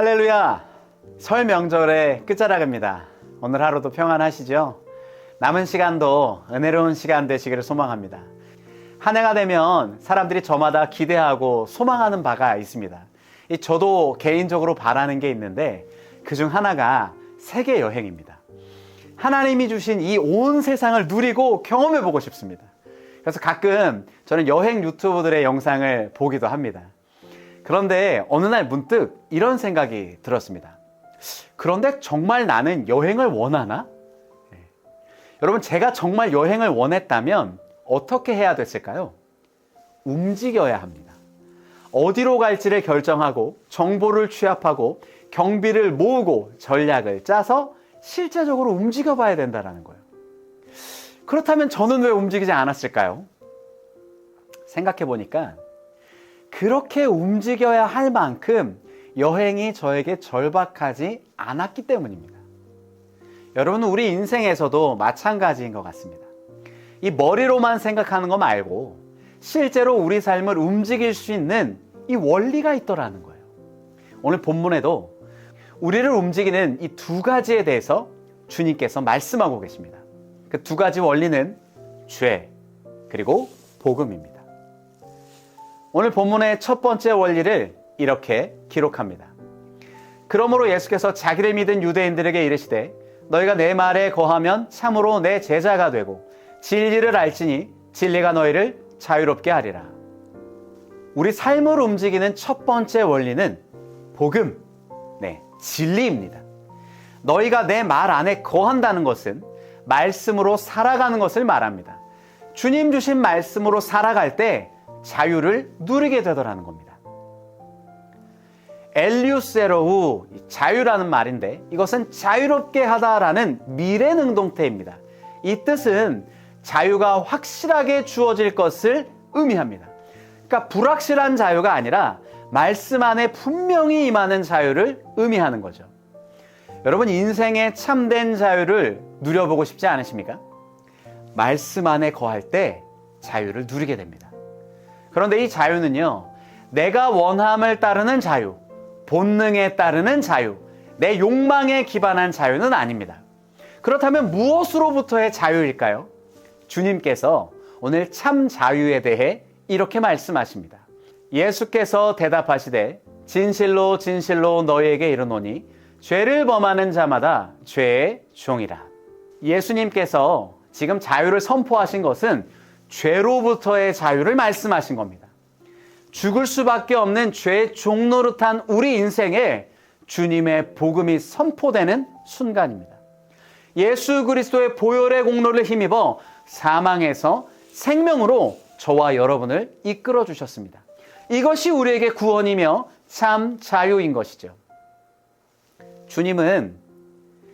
할렐루야! 설 명절의 끝자락입니다. 오늘 하루도 평안하시죠? 남은 시간도 은혜로운 시간 되시기를 소망합니다. 한 해가 되면 사람들이 저마다 기대하고 소망하는 바가 있습니다. 이 저도 개인적으로 바라는 게 있는데 그 중 하나가 세계 여행입니다. 하나님이 주신 이 온 세상을 누리고 경험해 보고 싶습니다. 그래서 가끔 저는 여행 유튜브들의 영상을 보기도 합니다. 그런데 어느 날 문득 이런 생각이 들었습니다. 그런데 정말 나는 여행을 원하나? 네. 여러분, 제가 정말 여행을 원했다면 어떻게 해야 됐을까요? 움직여야 합니다. 어디로 갈지를 결정하고 정보를 취합하고 경비를 모으고 전략을 짜서 실제적으로 움직여 봐야 된다는 거예요. 그렇다면 저는 왜 움직이지 않았을까요? 생각해 보니까 그렇게 움직여야 할 만큼 여행이 저에게 절박하지 않았기 때문입니다. 여러분, 우리 인생에서도 마찬가지인 것 같습니다. 이 머리로만 생각하는 거 말고 실제로 우리 삶을 움직일 수 있는 이 원리가 있더라는 거예요. 오늘 본문에도 우리를 움직이는 이 두 가지에 대해서 주님께서 말씀하고 계십니다. 그 두 가지 원리는 죄, 그리고 복음입니다. 오늘 본문의 첫 번째 원리를 이렇게 기록합니다. 그러므로 예수께서 자기를 믿은 유대인들에게 이르시되 너희가 내 말에 거하면 참으로 내 제자가 되고 진리를 알지니 진리가 너희를 자유롭게 하리라. 우리 삶을 움직이는 첫 번째 원리는 복음, 네, 진리입니다. 너희가 내 말 안에 거한다는 것은 말씀으로 살아가는 것을 말합니다. 주님 주신 말씀으로 살아갈 때 자유를 누리게 되더라는 겁니다. 엘리우세로우 자유라는 말인데 이것은 자유롭게 하다라는 미래 능동태입니다. 이 뜻은 자유가 확실하게 주어질 것을 의미합니다. 그러니까 불확실한 자유가 아니라 말씀 안에 분명히 임하는 자유를 의미하는 거죠. 여러분 인생의 참된 자유를 누려보고 싶지 않으십니까? 말씀 안에 거할 때 자유를 누리게 됩니다. 그런데 이 자유는요, 내가 원함을 따르는 자유, 본능에 따르는 자유, 내 욕망에 기반한 자유는 아닙니다. 그렇다면 무엇으로부터의 자유일까요? 주님께서 오늘 참 자유에 대해 이렇게 말씀하십니다. 예수께서 대답하시되 진실로 진실로 너희에게 이르노니 죄를 범하는 자마다 죄의 종이라. 예수님께서 지금 자유를 선포하신 것은 죄로부터의 자유를 말씀하신 겁니다. 죽을 수밖에 없는 죄의 종노릇한 우리 인생에 주님의 복음이 선포되는 순간입니다. 예수 그리스도의 보혈의 공로를 힘입어 사망에서 생명으로 저와 여러분을 이끌어 주셨습니다. 이것이 우리에게 구원이며 참 자유인 것이죠. 주님은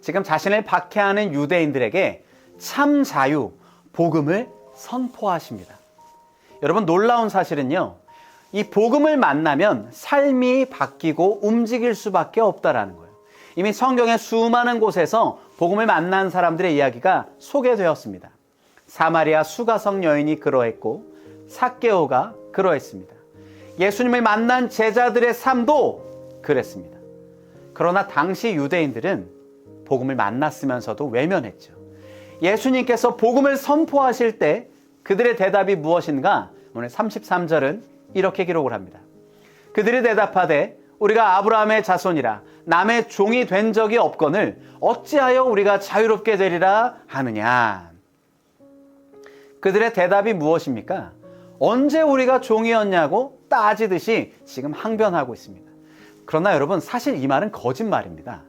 지금 자신을 박해하는 유대인들에게 참 자유, 복음을 선포하십니다. 여러분 놀라운 사실은요. 이 복음을 만나면 삶이 바뀌고 움직일 수밖에 없다라는 거예요. 이미 성경의 수많은 곳에서 복음을 만난 사람들의 이야기가 소개되었습니다. 사마리아 수가성 여인이 그러했고 사케오가 그러했습니다. 예수님을 만난 제자들의 삶도 그랬습니다. 그러나 당시 유대인들은 복음을 만났으면서도 외면했죠. 예수님께서 복음을 선포하실 때 그들의 대답이 무엇인가? 오늘 33절은 이렇게 기록을 합니다. 그들이 대답하되 우리가 아브라함의 자손이라 남의 종이 된 적이 없거늘 어찌하여 우리가 자유롭게 되리라 하느냐. 그들의 대답이 무엇입니까? 언제 우리가 종이었냐고 따지듯이 지금 항변하고 있습니다. 그러나 여러분 사실 이 말은 거짓말입니다.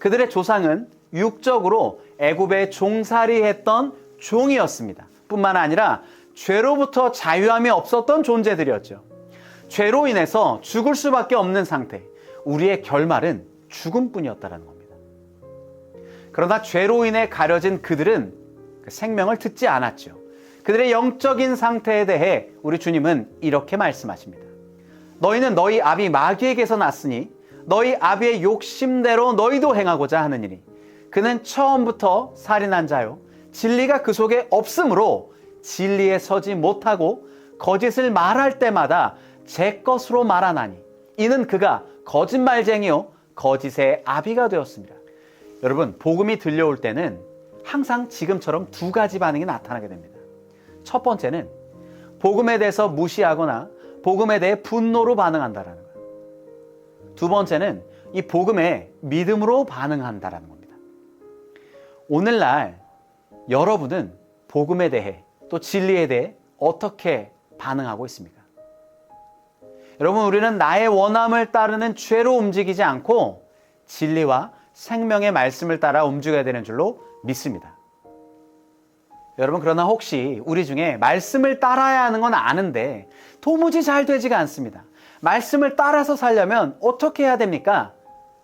그들의 조상은 육적으로 애굽에 종살이했던 종이었습니다. 뿐만 아니라 죄로부터 자유함이 없었던 존재들이었죠. 죄로 인해서 죽을 수밖에 없는 상태. 우리의 결말은 죽음뿐이었다는 겁니다. 그러나 죄로 인해 가려진 그들은 그 생명을 듣지 않았죠. 그들의 영적인 상태에 대해 우리 주님은 이렇게 말씀하십니다. 너희는 너희 아비 마귀에게서 났으니 너희 아비의 욕심대로 너희도 행하고자 하느니니 그는 처음부터 살인한 자요 진리가 그 속에 없으므로 진리에 서지 못하고 거짓을 말할 때마다 제 것으로 말하나니 이는 그가 거짓말쟁이요 거짓의 아비가 되었습니다. 여러분, 복음이 들려올 때는 항상 지금처럼 두 가지 반응이 나타나게 됩니다. 첫 번째는 복음에 대해서 무시하거나 복음에 대해 분노로 반응한다라는. 두 번째는 이 복음에 믿음으로 반응한다라는 겁니다. 오늘날 여러분은 복음에 대해 또 진리에 대해 어떻게 반응하고 있습니까? 여러분, 우리는 나의 원함을 따르는 죄로 움직이지 않고 진리와 생명의 말씀을 따라 움직여야 되는 줄로 믿습니다. 여러분, 그러나 혹시 우리 중에 말씀을 따라야 하는 건 아는데 도무지 잘 되지가 않습니다. 말씀을 따라서 살려면 어떻게 해야 됩니까?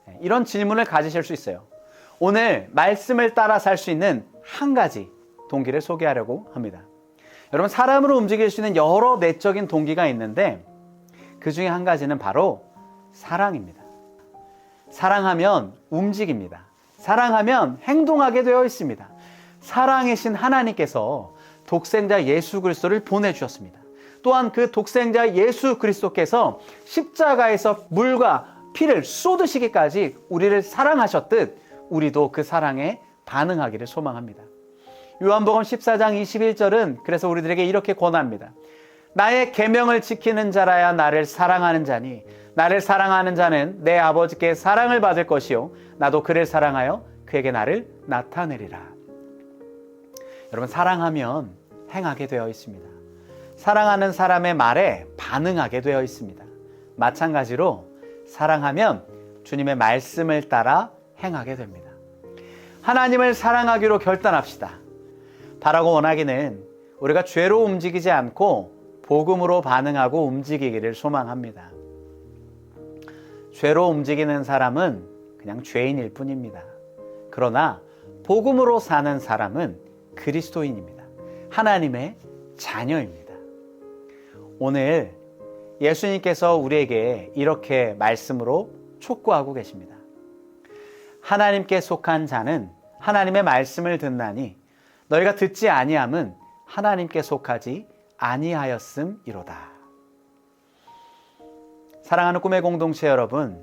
네, 이런 질문을 가지실 수 있어요. 오늘 말씀을 따라 살 수 있는 한 가지 동기를 소개하려고 합니다. 여러분, 사람으로 움직일 수 있는 여러 내적인 동기가 있는데 그 중에 한 가지는 바로 사랑입니다. 사랑하면 움직입니다. 사랑하면 행동하게 되어 있습니다. 사랑이신 하나님께서 독생자 예수 그리스도를 보내 주셨습니다. 또한 그 독생자 예수 그리스도께서 십자가에서 물과 피를 쏟으시기까지 우리를 사랑하셨듯 우리도 그 사랑에 반응하기를 소망합니다. 요한복음 14장 21절은 그래서 우리들에게 이렇게 권합니다. 나의 계명을 지키는 자라야 나를 사랑하는 자니 나를 사랑하는 자는 내 아버지께 사랑을 받을 것이요 나도 그를 사랑하여 그에게 나를 나타내리라. 여러분 사랑하면 행하게 되어 있습니다. 사랑하는 사람의 말에 반응하게 되어 있습니다. 마찬가지로 사랑하면 주님의 말씀을 따라 행하게 됩니다. 하나님을 사랑하기로 결단합시다. 바라고 원하기는 우리가 죄로 움직이지 않고 복음으로 반응하고 움직이기를 소망합니다. 죄로 움직이는 사람은 그냥 죄인일 뿐입니다. 그러나 복음으로 사는 사람은 그리스도인입니다. 하나님의 자녀입니다. 오늘 예수님께서 우리에게 이렇게 말씀으로 촉구하고 계십니다. 하나님께 속한 자는 하나님의 말씀을 듣나니 너희가 듣지 아니함은 하나님께 속하지 아니하였음이로다. 사랑하는 꿈의 공동체 여러분,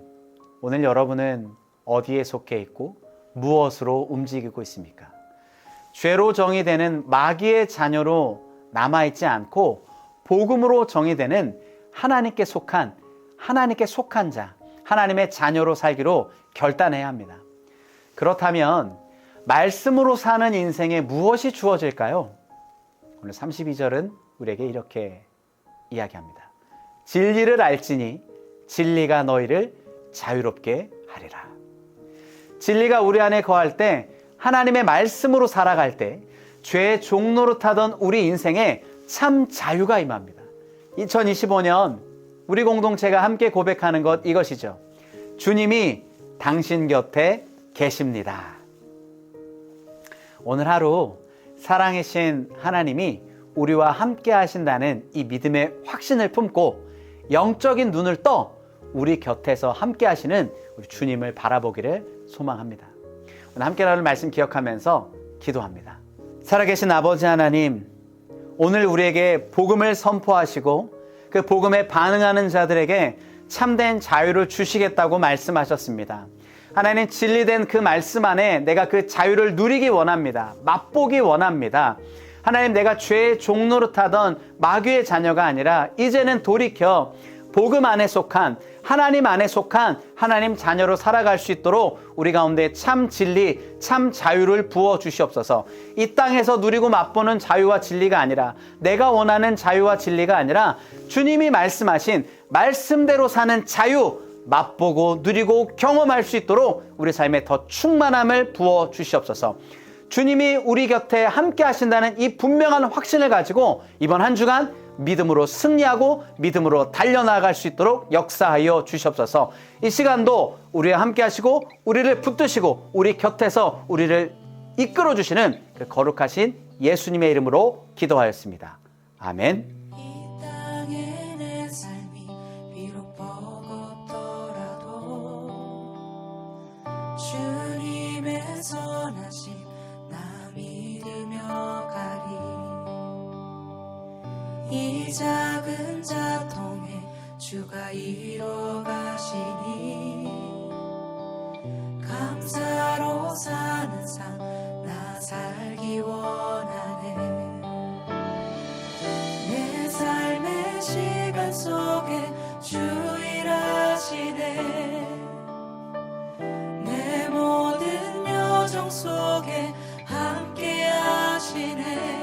오늘 여러분은 어디에 속해 있고 무엇으로 움직이고 있습니까? 죄로 정의되는 마귀의 자녀로 남아있지 않고 복음으로 정의되는 하나님께 속한 하나님께 속한 자, 하나님의 자녀로 살기로 결단해야 합니다. 그렇다면 말씀으로 사는 인생에 무엇이 주어질까요? 오늘 32절은 우리에게 이렇게 이야기합니다. 진리를 알지니 진리가 너희를 자유롭게 하리라. 진리가 우리 안에 거할 때 하나님의 말씀으로 살아갈 때 죄의 종로로 타던 우리 인생에 참 자유가 임합니다. 2025년 우리 공동체가 함께 고백하는 것 이것이죠. 주님이 당신 곁에 계십니다. 오늘 하루 사랑이신 하나님이 우리와 함께 하신다는 이 믿음의 확신을 품고 영적인 눈을 떠 우리 곁에서 함께 하시는 우리 주님을 바라보기를 소망합니다. 오늘 함께 나눌 말씀 기억하면서 기도합니다. 살아계신 아버지 하나님, 오늘 우리에게 복음을 선포하시고 그 복음에 반응하는 자들에게 참된 자유를 주시겠다고 말씀하셨습니다. 하나님 진리된 그 말씀 안에 내가 그 자유를 누리기 원합니다. 맛보기 원합니다. 하나님 내가 죄의 종로로 타던 마귀의 자녀가 아니라 이제는 돌이켜 복음 안에 속한 하나님 안에 속한 하나님 자녀로 살아갈 수 있도록 우리 가운데 참 진리, 참 자유를 부어 주시옵소서. 이 땅에서 누리고 맛보는 자유와 진리가 아니라 내가 원하는 자유와 진리가 아니라 주님이 말씀하신 말씀대로 사는 자유 맛보고 누리고 경험할 수 있도록 우리 삶에 더 충만함을 부어 주시옵소서. 주님이 우리 곁에 함께 하신다는 이 분명한 확신을 가지고 이번 한 주간 믿음으로 승리하고 믿음으로 달려나갈 수 있도록 역사하여 주시옵소서. 이 시간도 우리와 함께 하시고 우리를 붙드시고 우리 곁에서 우리를 이끌어 주시는 그 거룩하신 예수님의 이름으로 기도하였습니다. 아멘. 이 작은 자통에 주가 이뤄 가시니 사는 삶 나 살기 원하네. 내 삶의 시간 속에 주 일하시네. 내 모든 여정 속에 함께 하시네